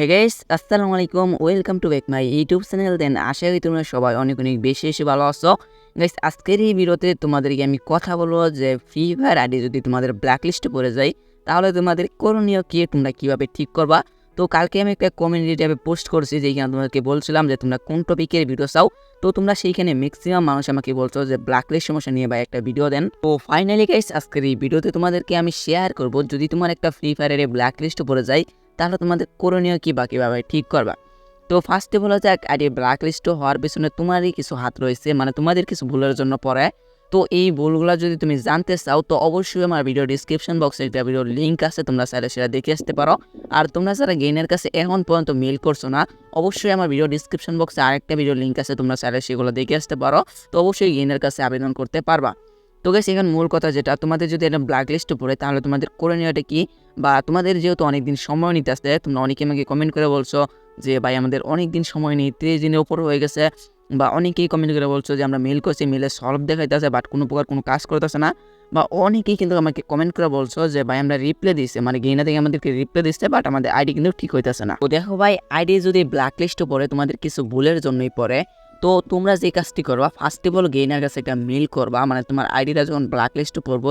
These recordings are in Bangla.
হে গাইস আসসালামু আলাইকুম welcome to back my YouTube channel then আশা করি তোমরা সবাই অনেক অনেক বেশি বেশি ভালো আছো। গাইস আজকের এই ভিডিওতে তোমাদেরকে আমি কথা বলব যে ফ্রি ফায়ার আইডি যদি তোমাদের ব্ল্যাক লিস্টে পড়ে যায়, তাহলে তোমাদের করণীয় কি, তোমরা কীভাবে ঠিক করবা? তো কালকে আমি একটা কমিউনিটি ট্যাবে পোস্ট করছি যেখানে তোমাদেরকে বলছিলাম যে তোমরা কোন টপিকের ভিডিও চাও। তো তোমরা সেইখানে ম্যাক্সিমাম মানুষ আমাকে বলছো যে ব্ল্যাক লিস্ট সমস্যা নিয়ে বা একটা ভিডিও দেন। তো ফাইনালি গাইস আজকের এই ভিডিওতে তোমাদেরকে আমি শেয়ার করব। যদি তোমার একটা ফ্রি ফায়ারের ব্ল্যাক লিস্টে পড়ে যায় তাহলে তোমাদের করণীয় কী বা কীভাবে ঠিক করবা? তো ফার্স্টে বলা যাক আইডি ব্ল্যাক লিস্ট হওয়ার পিছনে তোমারই কিছু হাত রয়েছে মানে তোমাদের কিছু ভুলের জন্য পড়ে। তো এই ভুলগুলো যদি তুমি জানতে চাও, তো অবশ্যই আমার ভিডিও ডিসক্রিপশন বক্সে একটা ভিডিও লিঙ্ক আছে, তোমরা চাইলে সেটা দেখে আসতে পারো। আর তোমরা যারা গেইনের কাছে এখন পর্যন্ত মেল করছ না, অবশ্যই আমার ভিডিও ডিসক্রিপশন বক্সে আরেকটা ভিডিও লিঙ্ক আছে, তোমরা চাইলে সেগুলো দেখে আসতে পারো। তো অবশ্যই গেইনের কাছে আবেদন করতে পারবা। তো গেছে এখানে মূল কথা যেটা, তোমাদের যদি এটা ব্ল্যাক লিস্টে পড়ে, তাহলে তোমাদের করে নেওয়াটা কি? বা তোমাদের যেহেতু অনেক দিন সময় নিতে আসতে তোমরা অনেকে আমাকে কমেন্ট করে বলছো যে, ভাই, আমাদের অনেক দিন সময় নেই, ত্রিশ দিনের ওপর হয়ে গেছে। বা অনেকেই কমেন্ট করে বলছো যে, আমরা মেল করছি মেলে সলভ দেখাইতেছে বাট কোনো প্রকার কোনো কাজ করতেছে না। বা অনেকেই কিন্তু আমাকে কমেন্ট করে বলছো যে, ভাই, আমরা রিপ্লে দিচ্ছে মানে গেইনা থেকে আমাদেরকে রিপ্লে দিচ্ছে বাট আমাদের আইডি কিন্তু ঠিক হইতেছে না। তো দেখো ভাই আইডি যদি ব্ল্যাক লিস্টে পড়ে, তোমাদের কিছু ভুলের জন্যই পড়ে। তো তোমরা যে কাজটি করবা ফার্স্ট অফ অল গেইনার কাছে একটা মেল করবা মানে তোমার আইডিটা যখন ব্ল্যাক লিস্টে পড়ব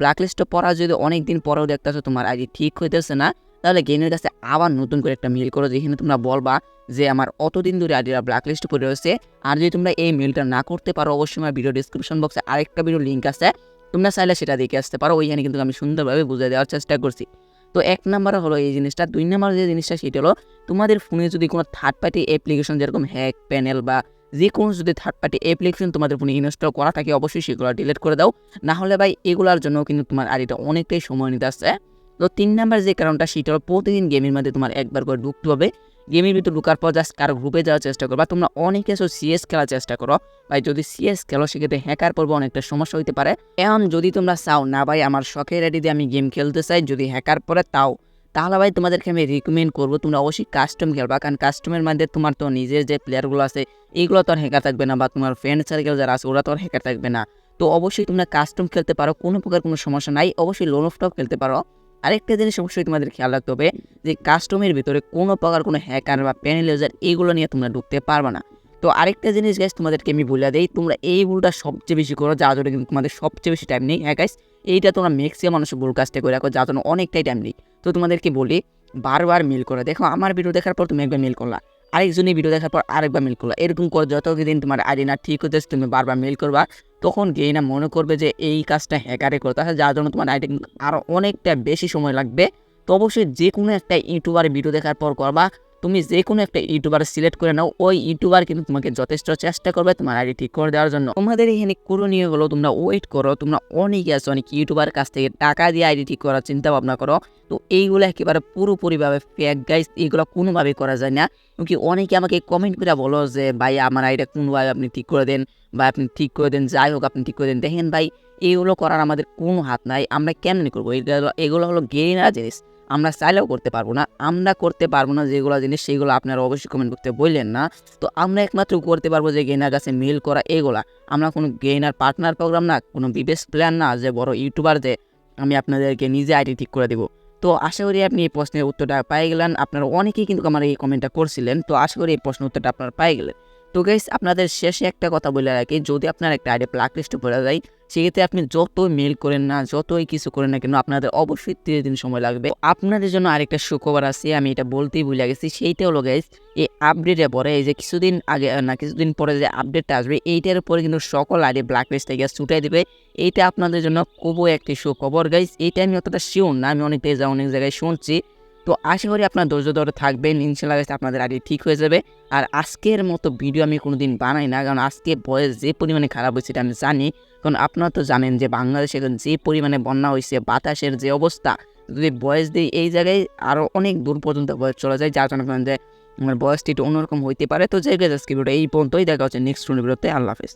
ব্ল্যাক লিস্টে পড়া যদি অনেক দিন পরেও দেখতেছো তোমার আইডি ঠিক হইতেছে না, তাহলে গেইনের কাছে আবার নতুন করে একটা মেল করো যেখানে তোমরা বলবা যে আমার অতদিন ধরে আইডিটা ব্ল্যাক লিস্টে পড়ে রয়েছে। আর যদি তোমরা এই মেলটা না করতে পারো, অবশ্যই আমার ভিডিও ডিসক্রিপশন বক্সে আরেকটা ভিডিও লিঙ্ক আছে, তোমরা চাইলে সেটা দেখে আসতে পারো, ওইখানে কিন্তু আমি সুন্দরভাবে বুঝে দেওয়ার চেষ্টা করছি। তো এক নাম্বার হলো এই জিনিসটা, দুই নাম্বার যে জিনিসটা সেটা হলো, তোমাদের ফোনে যদি কোনো থার্ড পার্টি অ্যাপ্লিকেশন যেরকম হ্যাক প্যানেল বা যে কোনো যদি থার্ড পার্টি অ্যাপ্লিকেশন তোমাদের ফোনে ইনস্টল করা থাকে, অবশ্যই সেগুলো ডিলিট করে দাও। না হলে ভাই, এগুলোর জন্য কিন্তু তোমার আইডিটা অনেকটাই সময় নিতে আসছে। তো তিন নাম্বার যে কারণটা, সেটা প্রতিদিন গেমের মধ্যে তোমার একবার করে ঢুকতে হবে। গেমের ভিতরে ঢুকার পর জাস্ট কার গ্রুপে যাওয়ার চেষ্টা করবা। তোমরা অনেকে আছো সিএস খেলার চেষ্টা করো। ভাই, যদি সিএস খেলো, সেক্ষেত্রে হ্যাকার পর্ব অনেকটা সমস্যা হতে পারে। এখন যদি তোমরা চাও, না ভাই, আমার শখের আইডি দিয়ে আমি গেম খেলতে চাই। যদি হ্যাকার পরে তাও। তাহলে ভাই তোমাদেরকে আমি রিকমেন্ড করব, তোমরা অবশ্যই কাস্টম খেলবা। কারণ কাস্টমের মধ্যে তোমার তো নিজের যে প্লেয়ারগুলো আছে এইগুলো তো আর হ্যাকার থাকবে না, বা তোমার ফ্রেন্ড সার্কেল যারা আছে, ওরা তো আর হ্যাকার থাকবে না। তো অবশ্যই তোমরা কাস্টম খেলতে পারো, কোনো প্রকার কোনো সমস্যা নাই। অবশ্যই লোন অফ টপ খেলতে পারো। আরেকটা জিনিস অবশ্যই তোমাদের খেয়াল রাখতে হবে, যে কাস্টমের ভিতরে কোনো প্রকার কোনো হ্যাকার বা প্যানেল ইউজার এইগুলো নিয়ে তোমরা ঢুকতে পারবে না। তো আরেকটা জিনিস গাইস তোমাদেরকে আমি বলে দেই, তোমরা এই ভুলটা সবচেয়ে বেশি করো, যার জন্য কিন্তু তোমাদের সবচেয়ে বেশি টাইম নেই। হ্যাঁ গাইস এইটা তোমরা ম্যাক্সিমাম মানুষের ভুল কাজটা করে রাখো, যার জন্য অনেকটাই টাইম নেই। তো তোমাদেরকে বলি, বারবার মিল করে। দেখো, আমার ভিডিও দেখার পর তুমি একবার মিল করলা। আরেকজনের ভিডিও দেখার পর আরেকবার মিল করলা। এরকম করে যতদিন তোমার আইডি না ঠিক হতেছে তুমি বারবার মিল করবা। তখন গেইনা মনে করবে যে এই কাজটা হ্যাকারে করতে হয় যার জন্য তোমার আইডি আরও অনেকটা বেশি সময় লাগবে। তো অবশ্যই যে কোনো একটা ইউটিউবার ভিডিও দেখার পর করবা। তুমি যে কোনো একটা ইউটিউবার সিলেক্ট করে নাও, ওই ইউটিউবার কিন্তু তোমাকে যথেষ্ট চেষ্টা করবে তোমার আইডি ঠিক করে দেওয়ার জন্য। তোমাদের এখানে করণীয় হলো তোমরা ওয়েট করো, তোমরা অনেকে আছো, অনেক ইউটিউবার কাছ থেকে টাকা দিয়ে আইডি ঠিক করার চিন্তা ভাবনা করো। তো এইগুলো একেবারে পুরোপুরিভাবে ফেক গাইস এগুলো কোনোভাবে করা যায় না। কি অনেকে আমাকে কমেন্ট করে বলো যে, ভাই, আমার আইডিটা কোনোভাবে আপনি ঠিক করে দেন বা আপনি ঠিক করে দেন, যাই হোক আপনি ঠিক করে দেন। দেখেন ভাই এইগুলো করার আমাদের কোনো হাত নাই, আমরা কেমনি করব? এগুলো এগুলো হলো গেরিনা জিনিস। আমরা চাইলেও করতে পারব না, আমরা করতে পারব না যেগুলো জিনিস, সেগুলো আপনারা অবশ্যই কমেন্ট করতে বললেন না। তো আমরা একমাত্র করতে পারব যে গেনার কাছে মেল করা এগুলা। আমরা কোনো গেইনার পার্টনার প্রোগ্রাম না, কোনো বিবেস প্ল্যান না যে বড় ইউটিউবার যে আমি আপনাদেরকে নিজে আইডি ঠিক করে দেবো। তো আশা করি আপনি এই প্রশ্নের উত্তরটা পাই গেলেন। আপনারা অনেকেই কিন্তু আমার এই কমেন্টটা করছিলেন। তো আশা করি এই প্রশ্নের উত্তরটা আপনারা পাই গেলেন। তো গাইস আপনাদের শেষে একটা কথা বলে রাখি, যদি আপনার একটা আইডি প্লাক লিস্টে পড়ে যায়, সেক্ষেত্রে আপনি যতই মেল করেন না, যতই কিছু করেন না কেন, আপনাদের অবশ্যই তিরিশ দিন সময় লাগবে। আপনাদের জন্য আরেকটা সুখবর আছে, আমি এটা বলতেই ভুলে গেছি, সেইটা হলো গাইস এই আপডেটের পরে, এই যে কিছুদিন আগে, না, কিছুদিন পরে যে আপডেটটা আসবে, এইটার উপরে কিন্তু সকল আইডি ব্ল্যাক লিস্ট থেকে ছুটাই দেবে। এইটা আপনাদের জন্য খুবই একটি সুখবর গাইস এইটা আমি অতটা শিওর না, আমি অনেক যা অনেক জায়গায় শুনছি। তো আশা করি আপনার ধৈর্য ধরে থাকবেন, ইনশাল্লাহ আপনাদের আইডি ঠিক হয়ে যাবে। আর আজকের মতো ভিডিও আমি কোনোদিন বানাই না, কারণ আজকে বয়স যে পরিমাণে খারাপ হয়েছে এটা আমি জানি। কারণ আপনারা তো জানেন যে বাংলাদেশে যে পরিমাণে বন্যা হয়েছে, বাতাসের যে অবস্থা, যদি বয়স দিয়ে এই জায়গায় আরও অনেক দূর পর্যন্ত বয়স চলে যায়, যার জন্য যে আমার বয়সটি একটু অন্যরকম হইতে পারে। তো জায়গায় আজকে ভিডিও এই পর্যন্তই, দেখা হচ্ছে নেক্সট ভিডিওতে আল্লাহ হাফেজ।